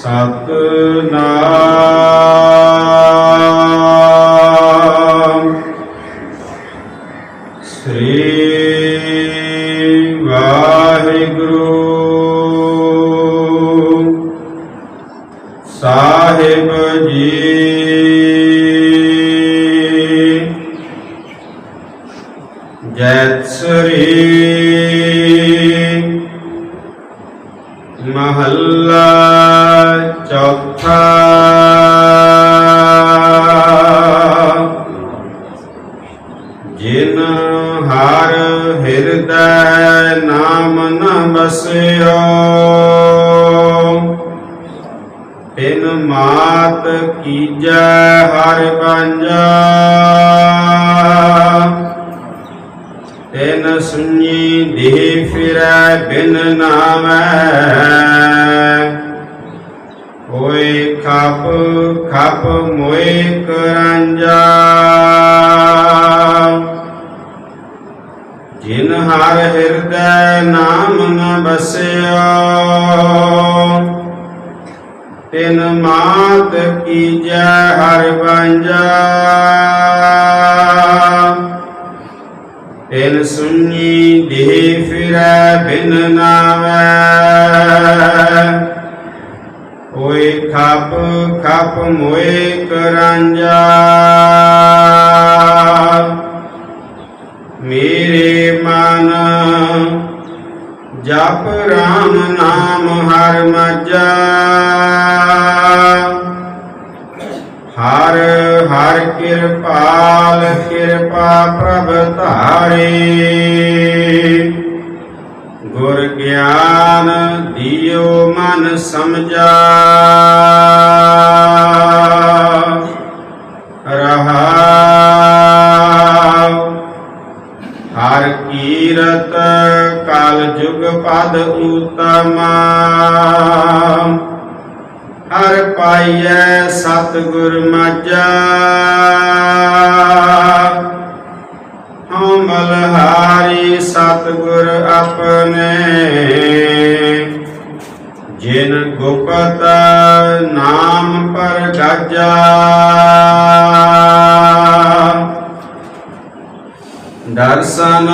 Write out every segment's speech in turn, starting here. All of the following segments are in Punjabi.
ਸਤਨਾਮ। ਸ੍ਰੀ ਵਾਹਿਗੁਰੂ। ਸਾਹਿਬ ਜੀ। ਜੈਤ ਸ੍ਰੀ ਮਹੱਲਾ ਚੌਥਾ। ਜਿਨ ਹਰ ਹਿਰਦੈ ਨਾਮ ਨ ਬਸਿਓ ਤਿਨ ਮਾਤ ਕੀਜੈ ਹਰ ਬੰਜਾ ਤਿਨ ਸੁਣੀ ਦੇਹ ਫਿਰੈ ਬਿਨ ਨਾਮੈ। ਹੋਏ ਖਪ ਖਪ ਮੋਏ ਕਰੰਜਾ। ਜਿਨ ਹਰ ਹਿਰਦੈ ਨਾਮ ਨ ਬਸਿਓ ਤਿਨ ਮਾਤ ਕੀਜੈ ਹਰ ਬੰਜਾ ਤਿਨ ਸੁਣੀ ਦੇਹ ਫਿਰੈ ਬਿਨ ਨਾਵੈ। ਓਏ ਖਪ ਖਪ ਮੋਏ ਕਰਾਂਜਾ। ਮੇਰੇ ਮਨ ਜਪ ਰਾਮ ਨਾਮ ਹਰ ਮਜਾ। ਹਰ ਹਰ ਕਿਰਪਾਲ, ਕਿਰਪਾ ਪ੍ਰਭ ਧਾਰੇ। ਗੁਰ ਗਿਆਨ ਦਿਓ ਮਨ ਸਮਝਾ। ਰਹਾ ਹਰ ਕੀਰਤ ਕਾਲ ਜੁਗ ਪਦ ਉਤਮਾ ਹਰ ਪਾਈਐ ਸਤਿਗੁਰ ਮਾਝਾ। ਹਉ ਮਲਹਾਰੀ ਸਤਿਗੁਰ ਆਪਣੇ। ਜਿਨ ਗੁਪਤ ਨਾਮ ਪਰ ਗਾਜਾ। ਦਰਸ਼ਨ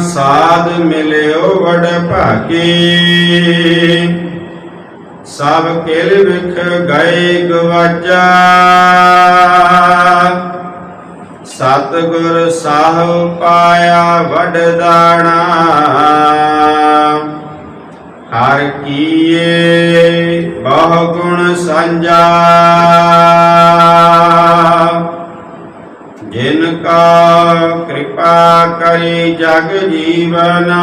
ਸਾਧ ਮਿਲਿਓ ਵਡ ਭਾਗੀ। ਸਭ ਕਿਲ ਵਿਖ ਗਏ ਗਵਾਜਾ। ਸਤਿਗੁਰ ਸਾਹਿਬ ਪਾਇਆ ਵਡ ਦਾਣਾ। ਹਰ ਕੀਏ ਬਹੁ ਗੁਣ ਸੰਜਾ ਜਿਨ ਕਾ ਕਿਰਪਾ ਕਰੀ ਜਗ ਜੀਵਨਾ।